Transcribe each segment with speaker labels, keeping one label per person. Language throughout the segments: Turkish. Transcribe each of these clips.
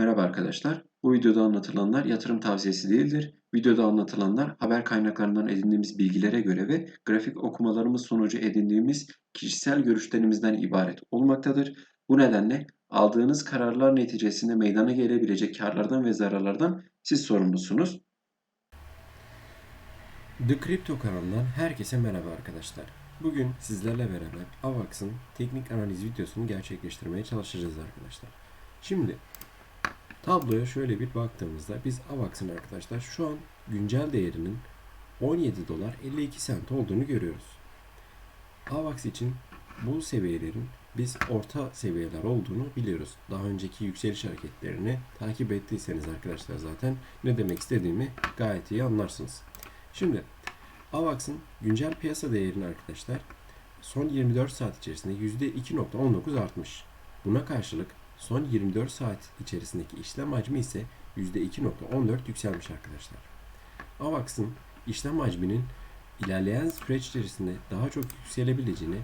Speaker 1: Merhaba arkadaşlar. Bu videoda anlatılanlar yatırım tavsiyesi değildir. Videoda anlatılanlar haber kaynaklarından edindiğimiz bilgilere göre ve grafik okumalarımız sonucu edindiğimiz kişisel görüşlerimizden ibaret olmaktadır. Bu nedenle aldığınız kararlar neticesinde meydana gelebilecek karlardan ve zararlardan siz sorumlusunuz.
Speaker 2: The Crypto kanalından herkese merhaba arkadaşlar. Bugün sizlerle beraber AVAX'ın teknik analiz videosunu gerçekleştirmeye çalışacağız arkadaşlar. Şimdi tabloya şöyle bir baktığımızda biz AVAX'ın arkadaşlar şu an güncel değerinin 17 dolar 52 sent olduğunu görüyoruz. AVAX için bu seviyelerin biz orta seviyeler olduğunu biliyoruz. Daha önceki yükseliş hareketlerini takip ettiyseniz arkadaşlar zaten ne demek istediğimi gayet iyi anlarsınız. Şimdi AVAX'ın güncel piyasa değerini arkadaşlar son 24 saat içerisinde %2.19 artmış. Buna karşılık son 24 saat içerisindeki işlem hacmi ise %2.14 yükselmiş arkadaşlar. AVAX'ın işlem hacminin ilerleyen süreç içerisinde daha çok yükselebileceğini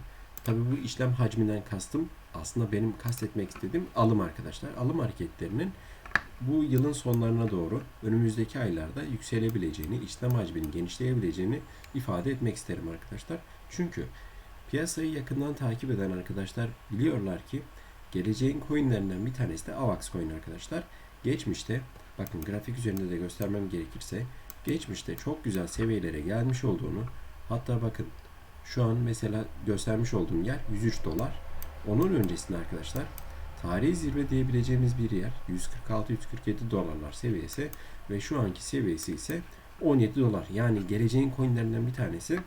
Speaker 2: tabi bu işlem hacminden kastım aslında benim kastetmek istediğim alım arkadaşlar. Alım hareketlerinin bu yılın sonlarına doğru önümüzdeki aylarda yükselebileceğini, işlem hacminin genişleyebileceğini ifade etmek isterim arkadaşlar. Çünkü piyasayı yakından takip eden arkadaşlar biliyorlar ki geleceğin coinlerinden bir tanesi de AVAX coin arkadaşlar. Geçmişte bakın grafik üzerinde de göstermem gerekirse geçmişte çok güzel seviyelere gelmiş olduğunu hatta bakın şu an mesela göstermiş olduğum yer 103 dolar. Onun öncesinde arkadaşlar tarihi zirve diyebileceğimiz bir yer 146-147 dolarlar seviyesi ve şu anki seviyesi ise 17 dolar. Yani geleceğin coinlerinden bir tanesi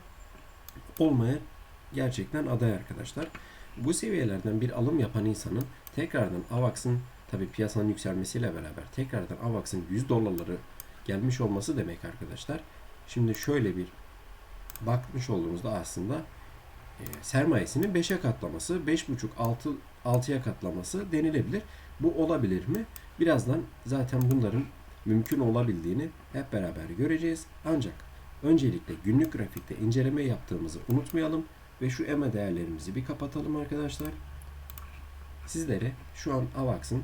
Speaker 2: olmaya gerçekten aday arkadaşlar. Bu seviyelerden bir alım yapan insanın tekrardan AVAX'ın tabi piyasanın yükselmesiyle beraber tekrardan AVAX'ın 100 dolarları gelmiş olması demek arkadaşlar. Şimdi şöyle bir bakmış olduğumuzda aslında e, sermayesinin 5'e katlaması, 5,5-6 6'ya katlaması denilebilir. Bu olabilir mi? Birazdan zaten bunların mümkün olabildiğini hep beraber göreceğiz. Ancak öncelikle günlük grafikte inceleme yaptığımızı unutmayalım ve şu EMA değerlerimizi bir kapatalım arkadaşlar. Sizlere şu an AVAX'ın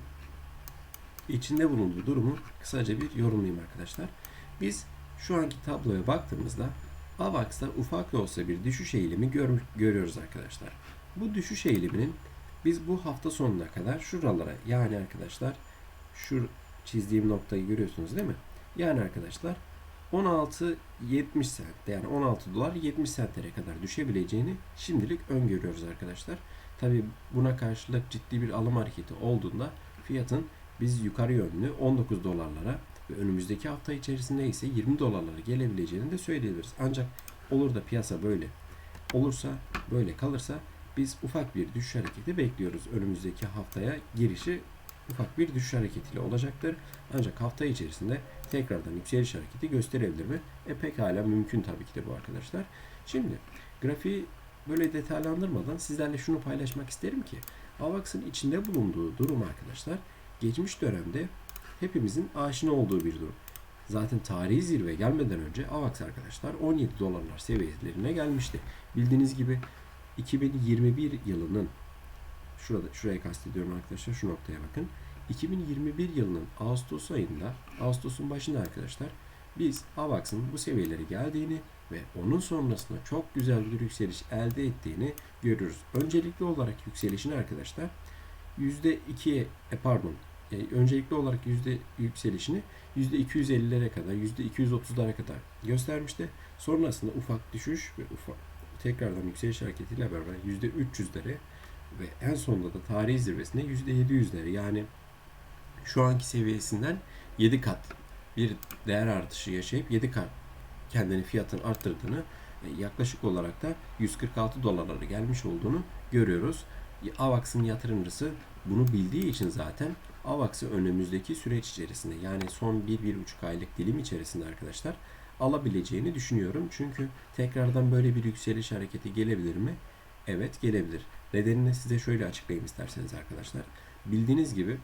Speaker 2: içinde bulunduğu durumu kısaca bir yorumlayayım arkadaşlar. Biz şu anki tabloya baktığımızda AVAX'ta ufak da olsa bir düşüş eğilimi gör, görüyoruz arkadaşlar. Bu düşüş eğiliminin biz bu hafta sonuna kadar şuralara yani arkadaşlar şu çizdiğim noktayı görüyorsunuz değil mi? Yani arkadaşlar 16.70 sent yani 16 dolar 70 sentlere kadar düşebileceğini şimdilik öngörüyoruz arkadaşlar. Tabi buna karşılık ciddi bir alım hareketi olduğunda fiyatın biz yukarı yönlü 19 dolarlara ve önümüzdeki hafta içerisinde ise 20 dolarlara gelebileceğini de söyleyebiliriz. Ancak olur da piyasa böyle olursa böyle kalırsa biz ufak bir düşüş hareketi bekliyoruz. Önümüzdeki haftaya girişi ufak bir düşüş hareketiyle olacaktır. Ancak hafta içerisinde tekrardan yükseliş hareketi gösterebilir mi? E pekala mümkün tabii ki de bu arkadaşlar. Şimdi grafiği böyle detaylandırmadan sizlerle şunu paylaşmak isterim ki AVAX'ın içinde bulunduğu durum arkadaşlar geçmiş dönemde hepimizin aşina olduğu bir durum. Zaten tarihi zirve gelmeden önce AVAX arkadaşlar 17 dolarlar seviyelerine gelmişti. Bildiğiniz gibi 2021 yılının şurada şuraya kastediyorum arkadaşlar şu noktaya bakın. 2021 yılının Ağustos ayında Ağustos'un başında arkadaşlar biz AVAX'ın bu seviyeleri geldiğini ve onun sonrasında çok güzel bir yükseliş elde ettiğini görüyoruz. Öncelikli olarak yükselişini arkadaşlar %2'ye e pardon e, öncelikli olarak yüzde yükselişini %250'lere kadar %230'lara kadar göstermişti. Sonrasında ufak düşüş ve ufak tekrardan yükseliş hareketiyle beraber %300'lere ve en sonunda da tarihi zirvesinde %700'lere yani şu anki seviyesinden 7 kat bir değer artışı yaşayıp 7 kat kendini fiyatın arttırdığını e, yaklaşık olarak da 146 dolarlara gelmiş olduğunu görüyoruz. AVAX'ın yatırımcısı bunu bildiği için zaten AVAX'ı önümüzdeki süreç içerisinde yani son 1-1,5 aylık dilim içerisinde arkadaşlar alabileceğini düşünüyorum. Çünkü tekrardan böyle bir yükseliş hareketi gelebilir mi? Evet gelebilir. Nedenini size şöyle açıklayayım isterseniz arkadaşlar. Bildiğiniz gibi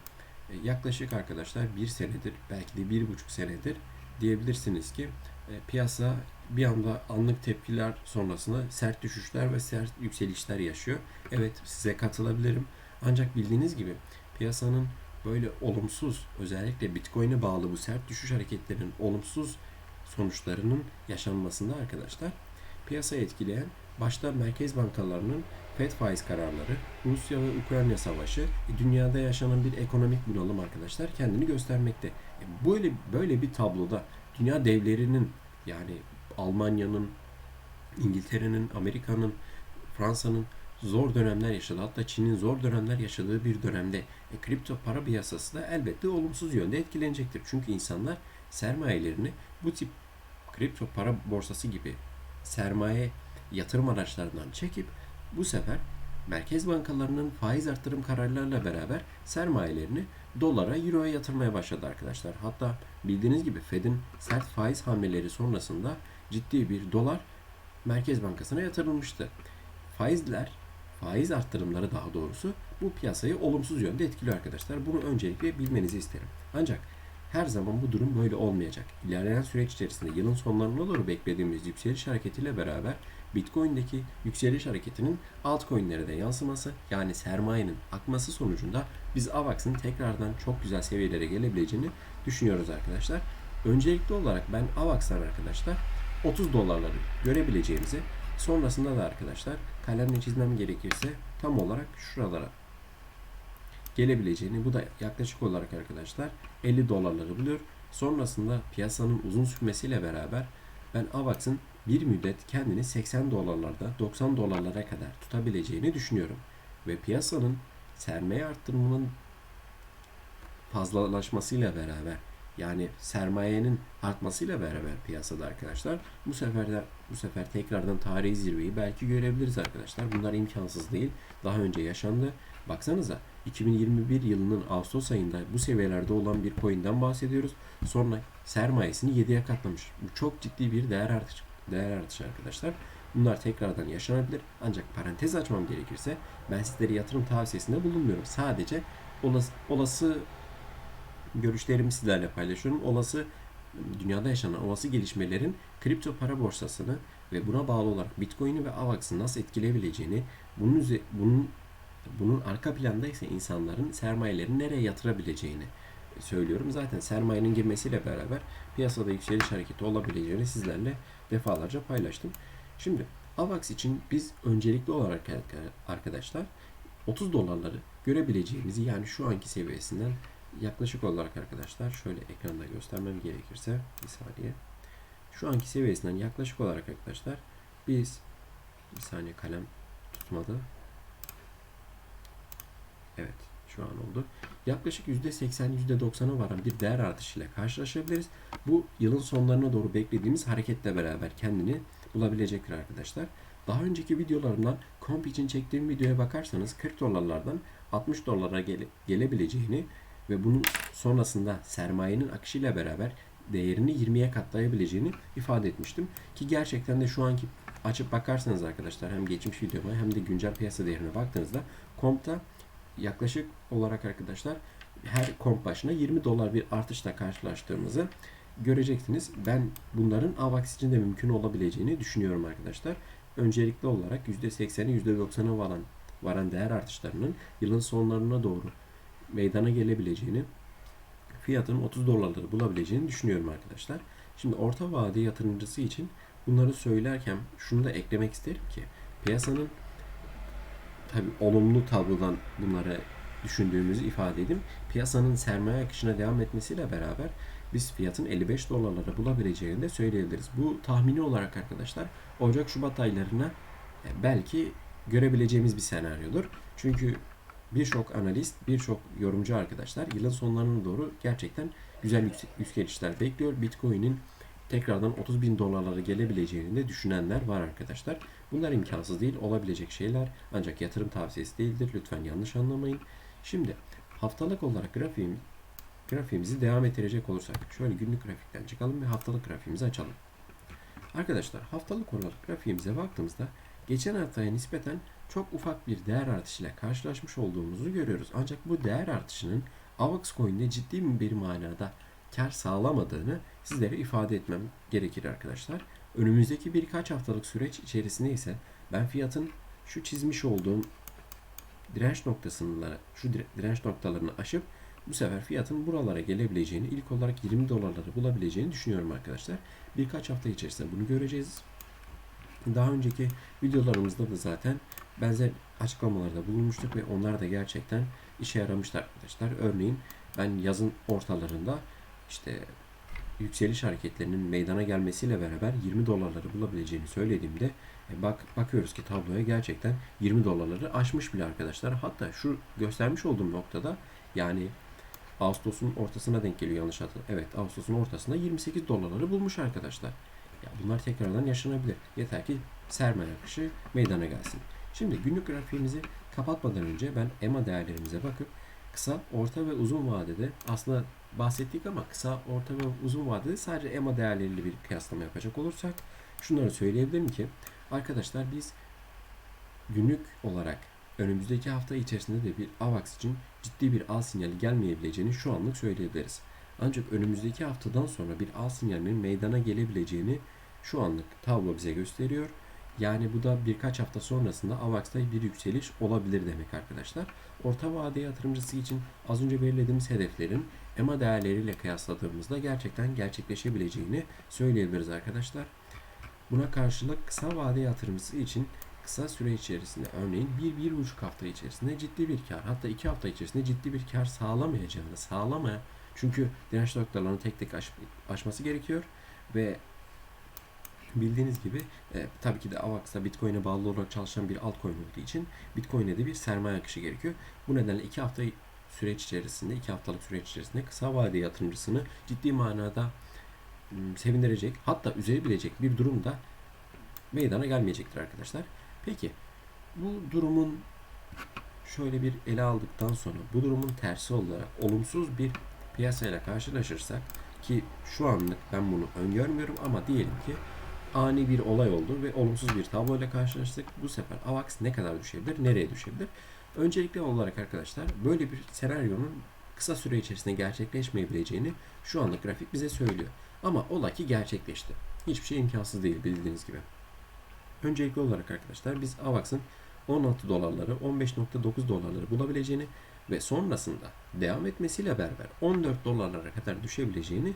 Speaker 2: e, yaklaşık arkadaşlar bir senedir belki de bir buçuk senedir diyebilirsiniz ki e, piyasa bir anda anlık tepkiler sonrasında sert düşüşler ve sert yükselişler yaşıyor. Evet size katılabilirim. Ancak bildiğiniz gibi piyasanın böyle olumsuz özellikle Bitcoin'e bağlı bu sert düşüş hareketlerinin olumsuz sonuçlarının yaşanmasında arkadaşlar piyasayı etkileyen başta merkez bankalarının FED faiz kararları, Rusya ve Ukrayna savaşı, e, dünyada yaşanan bir ekonomik bunalım arkadaşlar kendini göstermekte. E, Böyle böyle bir tabloda dünya devlerinin yani Almanya'nın, İngiltere'nin, Amerika'nın, Fransa'nın zor dönemler yaşadığı hatta Çin'in zor dönemler yaşadığı bir dönemde e, kripto para piyasası da elbette olumsuz yönde etkilenecektir. Çünkü insanlar sermayelerini bu tip kripto para borsası gibi sermaye yatırım araçlarından çekip bu sefer merkez bankalarının faiz arttırım kararlarıyla beraber sermayelerini dolara, euroya yatırmaya başladı arkadaşlar. Hatta bildiğiniz gibi Fed'in sert faiz hamleleri sonrasında ciddi bir dolar Merkez Bankası'na yatırılmıştı. Faizler, faiz arttırımları daha doğrusu bu piyasayı olumsuz yönde etkiliyor arkadaşlar. Bunu öncelikle bilmenizi isterim. Ancak her zaman bu durum böyle olmayacak. İlerleyen süreç içerisinde yılın sonlarına doğru beklediğimiz yükseliş hareketiyle beraber Bitcoin'deki yükseliş hareketinin altcoin'lere de yansıması yani sermayenin akması sonucunda biz AVAX'ın tekrardan çok güzel seviyelere gelebileceğini düşünüyoruz arkadaşlar. Öncelikli olarak ben AVAX'tan arkadaşlar 30 dolarları görebileceğimizi sonrasında da arkadaşlar kalemle çizmem gerekirse tam olarak şuralara gelebileceğini bu da yaklaşık olarak arkadaşlar 50 dolarları buluyor. Sonrasında piyasanın uzun sürmesiyle beraber ben AVAX'ın bir müddet kendini 80 dolarlarda 90 dolarlara kadar tutabileceğini düşünüyorum. Ve piyasanın sermaye arttırımının fazlalaşmasıyla beraber yani sermayenin artmasıyla beraber piyasada arkadaşlar bu sefer de bu sefer tekrardan tarihi zirveyi belki görebiliriz arkadaşlar. Bunlar imkansız değil. Daha önce yaşandı. Baksanıza 2021 yılının Ağustos ayında bu seviyelerde olan bir coin'den bahsediyoruz. Sonra sermayesini 7'ye katlamış. Bu çok ciddi bir değer artışı, değer artışı arkadaşlar. Bunlar tekrardan yaşanabilir. Ancak parantez açmam gerekirse ben sizlere yatırım tavsiyesinde bulunmuyorum. Sadece olası, olası görüşlerimi sizlerle paylaşıyorum. Olası dünyada yaşanan olası gelişmelerin kripto para borsasını ve buna bağlı olarak Bitcoin'i ve AVAX'ı nasıl etkileyebileceğini, bunun bunun bunun arka planda ise insanların sermayelerini nereye yatırabileceğini söylüyorum. Zaten sermayenin girmesiyle beraber piyasada yükseliş hareketi olabileceğini sizlerle defalarca paylaştım. Şimdi AVAX için biz öncelikli olarak arkadaşlar 30 dolarları görebileceğimizi yani şu anki seviyesinden yaklaşık olarak arkadaşlar şöyle ekranda göstermem gerekirse bir saniye. Şu anki seviyesinden yaklaşık olarak arkadaşlar biz bir saniye kalem tutmadı. Evet şu an oldu. Yaklaşık %80 %90'a varan bir değer artışıyla karşılaşabiliriz. Bu yılın sonlarına doğru beklediğimiz hareketle beraber kendini bulabilecektir arkadaşlar. Daha önceki videolarımdan komp için çektiğim videoya bakarsanız 40 dolarlardan 60 dolara gele, gelebileceğini ve bunun sonrasında sermayenin akışıyla beraber değerini 20'ye katlayabileceğini ifade etmiştim. Ki gerçekten de şu anki açıp bakarsanız arkadaşlar hem geçmiş videoma hem de güncel piyasa değerine baktığınızda kompta yaklaşık olarak arkadaşlar her komp başına 20 dolar bir artışla karşılaştığımızı göreceksiniz. Ben bunların AVAX için de mümkün olabileceğini düşünüyorum arkadaşlar. Öncelikli olarak %80'i %90'a varan, varan değer artışlarının yılın sonlarına doğru meydana gelebileceğini, fiyatının 30 dolarları bulabileceğini düşünüyorum arkadaşlar. Şimdi orta vade yatırımcısı için bunları söylerken şunu da eklemek isterim ki piyasanın tabi olumlu tablodan bunları düşündüğümüzü ifade edeyim. Piyasanın sermaye akışına devam etmesiyle beraber biz fiyatın 55 dolarlara bulabileceğini de söyleyebiliriz. Bu tahmini olarak arkadaşlar Ocak-Şubat aylarına e, belki görebileceğimiz bir senaryodur. Çünkü birçok analist, birçok yorumcu arkadaşlar yılın sonlarına doğru gerçekten güzel yükselişler bekliyor. Bitcoin'in tekrardan 30 bin dolarlara gelebileceğini de düşünenler var arkadaşlar. Bunlar imkansız değil, olabilecek şeyler ancak yatırım tavsiyesi değildir. Lütfen yanlış anlamayın. Şimdi haftalık olarak grafiğim, grafiğimizi devam ettirecek olursak şöyle günlük grafikten çıkalım ve haftalık grafiğimizi açalım. Arkadaşlar haftalık olarak grafiğimize baktığımızda geçen haftaya nispeten çok ufak bir değer artışıyla karşılaşmış olduğumuzu görüyoruz. Ancak bu değer artışının AVAX Coin'de ciddi bir manada kar sağlamadığını sizlere ifade etmem gerekir arkadaşlar. Önümüzdeki birkaç haftalık süreç içerisinde ise ben fiyatın şu çizmiş olduğum direnç noktasını, şu direnç noktalarını aşıp bu sefer fiyatın buralara gelebileceğini, ilk olarak 20 dolarları bulabileceğini düşünüyorum arkadaşlar. Birkaç hafta içerisinde bunu göreceğiz. Daha önceki videolarımızda da zaten benzer açıklamalarda bulunmuştuk ve onlar da gerçekten işe yaramıştı arkadaşlar. Örneğin ben yazın ortalarında işte yükseliş hareketlerinin meydana gelmesiyle beraber 20 dolarları bulabileceğini söylediğimde e, bak bakıyoruz ki tabloya gerçekten 20 dolarları aşmış bile arkadaşlar. Hatta şu göstermiş olduğum noktada yani Ağustos'un ortasına denk geliyor yanlış hatırlamıyorum. Evet Ağustos'un ortasında 28 dolarları bulmuş arkadaşlar. Ya bunlar tekrardan yaşanabilir. Yeter ki sermaye akışı meydana gelsin. Şimdi günlük grafiğimizi kapatmadan önce ben EMA değerlerimize bakıp kısa, orta ve uzun vadede aslında bahsettik ama kısa, orta ve uzun vadede sadece EMA değerleriyle bir kıyaslama yapacak olursak şunları söyleyebilirim ki arkadaşlar biz günlük olarak önümüzdeki hafta içerisinde de bir AVAX için ciddi bir al sinyali gelmeyebileceğini şu anlık söyleyebiliriz. Ancak önümüzdeki haftadan sonra bir al sinyalinin meydana gelebileceğini şu anlık tablo bize gösteriyor. Yani bu da birkaç hafta sonrasında AVAX'ta bir yükseliş olabilir demek arkadaşlar. Orta vade yatırımcısı için az önce belirlediğimiz hedeflerin EMA değerleriyle kıyasladığımızda gerçekten gerçekleşebileceğini söyleyebiliriz arkadaşlar. Buna karşılık kısa vade yatırımcısı için kısa süre içerisinde örneğin 1-1,5 hafta içerisinde ciddi bir kar hatta 2 hafta içerisinde ciddi bir kar sağlamayacağını sağlamaya çünkü direnç noktalarını tek tek aş, aşması gerekiyor ve bildiğiniz gibi e, tabii ki de AVAX'da Bitcoin'e bağlı olarak çalışan bir altcoin olduğu için Bitcoin'e de bir sermaye akışı gerekiyor. Bu nedenle 2 hafta süreç içerisinde, 2 haftalık süreç içerisinde kısa vade yatırımcısını ciddi manada m, sevindirecek hatta üzerebilecek bir durumda meydana gelmeyecektir arkadaşlar. Peki bu durumun şöyle bir ele aldıktan sonra bu durumun tersi olarak olumsuz bir piyasayla karşılaşırsak ki şu anlık ben bunu öngörmüyorum ama diyelim ki ani bir olay oldu ve olumsuz bir tabloyla karşılaştık. Bu sefer AVAX ne kadar düşebilir, nereye düşebilir? Öncelikli olarak arkadaşlar böyle bir senaryonun kısa süre içerisinde gerçekleşmeyebileceğini şu anda grafik bize söylüyor. Ama ola ki gerçekleşti. Hiçbir şey imkansız değil bildiğiniz gibi. Öncelikli olarak arkadaşlar biz AVAX'ın 16 dolarları 15.9 dolarları bulabileceğini ve sonrasında devam etmesiyle beraber 14 dolarlara kadar düşebileceğini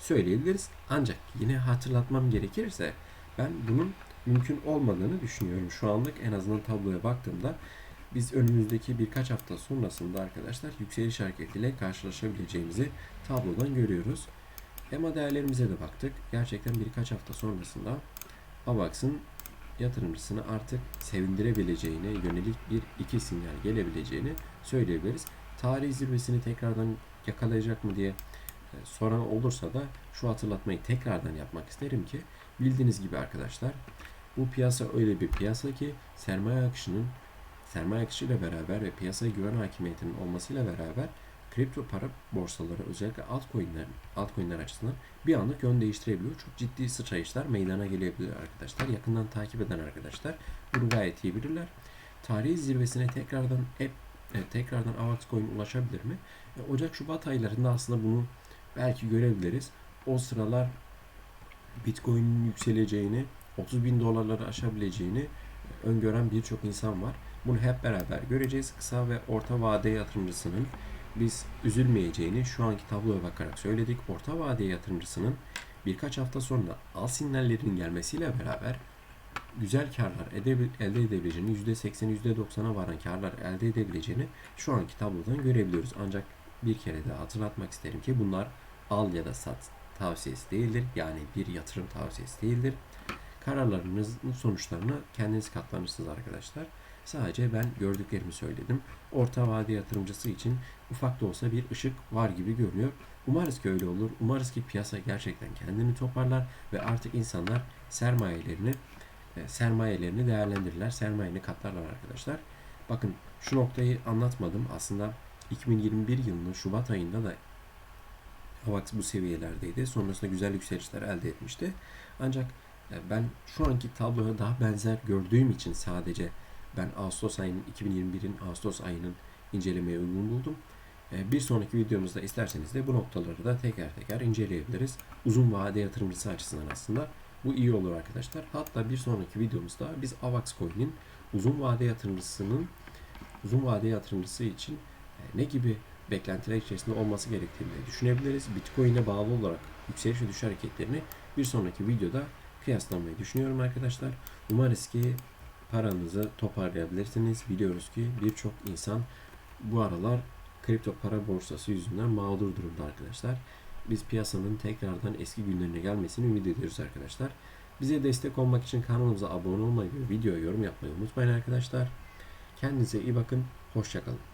Speaker 2: söyleyebiliriz. Ancak yine hatırlatmam gerekirse ben bunun mümkün olmadığını düşünüyorum. Şu anlık en azından tabloya baktığımda biz önümüzdeki birkaç hafta sonrasında arkadaşlar yükseliş hareketiyle karşılaşabileceğimizi tablodan görüyoruz. EMA değerlerimize de baktık. Gerçekten birkaç hafta sonrasında AVAX'ın yatırımcısını artık sevindirebileceğine yönelik bir iki sinyal gelebileceğini söyleyebiliriz. Tarih zirvesini tekrardan yakalayacak mı diye soran olursa da şu hatırlatmayı tekrardan yapmak isterim ki bildiğiniz gibi arkadaşlar bu piyasa öyle bir piyasa ki sermaye akışının sermaye akışıyla beraber ve piyasaya güven hakimiyetinin olmasıyla beraber kripto para borsaları özellikle altcoin'ler, altcoin'ler açısından bir anlık yön değiştirebiliyor. Çok ciddi sıçrayışlar meydana gelebiliyor arkadaşlar. Yakından takip eden arkadaşlar bunu gayet iyi bilirler. Tarihi zirvesine tekrardan hep e, tekrardan AVAX coin ulaşabilir mi? E, Ocak Şubat aylarında aslında bunu belki görebiliriz. O sıralar Bitcoin'in yükseleceğini, 30 bin dolarları aşabileceğini e, öngören birçok insan var. Bunu hep beraber göreceğiz. Kısa ve orta vade yatırımcısının biz üzülmeyeceğini şu anki tabloya bakarak söyledik. Orta vade yatırımcısının birkaç hafta sonra al sinyallerinin gelmesiyle beraber güzel karlar elde edebileceğini, %80'i %90'a varan karlar elde edebileceğini şu anki tablodan görebiliyoruz. Ancak bir kere daha hatırlatmak isterim ki bunlar al ya da sat tavsiyesi değildir. Yani bir yatırım tavsiyesi değildir. Kararlarınızın sonuçlarını kendiniz katlanırsınız arkadaşlar. Sadece ben gördüklerimi söyledim. Orta vade yatırımcısı için ufak da olsa bir ışık var gibi görünüyor. Umarız ki öyle olur. Umarız ki piyasa gerçekten kendini toparlar ve artık insanlar sermayelerini e, sermayelerini değerlendirirler. Sermayeni katlarlar arkadaşlar. Bakın şu noktayı anlatmadım. Aslında 2021 yılının Şubat ayında da AVAX bu seviyelerdeydi. Sonrasında güzel yükselişler elde etmişti. Ancak e, ben şu anki tabloya daha benzer gördüğüm için sadece ben Ağustos ayının 2021'in Ağustos ayının incelemeye uygun buldum. E, Bir sonraki videomuzda isterseniz de bu noktaları da teker teker inceleyebiliriz. Uzun vade yatırımcısı açısından aslında bu iyi olur arkadaşlar. Hatta bir sonraki videomuzda biz AVAX Coin'in uzun vade yatırımcısının uzun vade yatırımcısı için e, ne gibi beklentiler içerisinde olması gerektiğini düşünebiliriz. Bitcoin'e bağlı olarak yükseliş ve düşüş hareketlerini bir sonraki videoda kıyaslamayı düşünüyorum arkadaşlar. Umarız ki paranızı toparlayabilirsiniz. Biliyoruz ki birçok insan bu aralar kripto para borsası yüzünden mağdur durumda arkadaşlar. Biz piyasanın tekrardan eski günlerine gelmesini ümit ediyoruz arkadaşlar. Bize destek olmak için kanalımıza abone olmayı ve videoya yorum yapmayı unutmayın arkadaşlar. Kendinize iyi bakın. Hoşçakalın.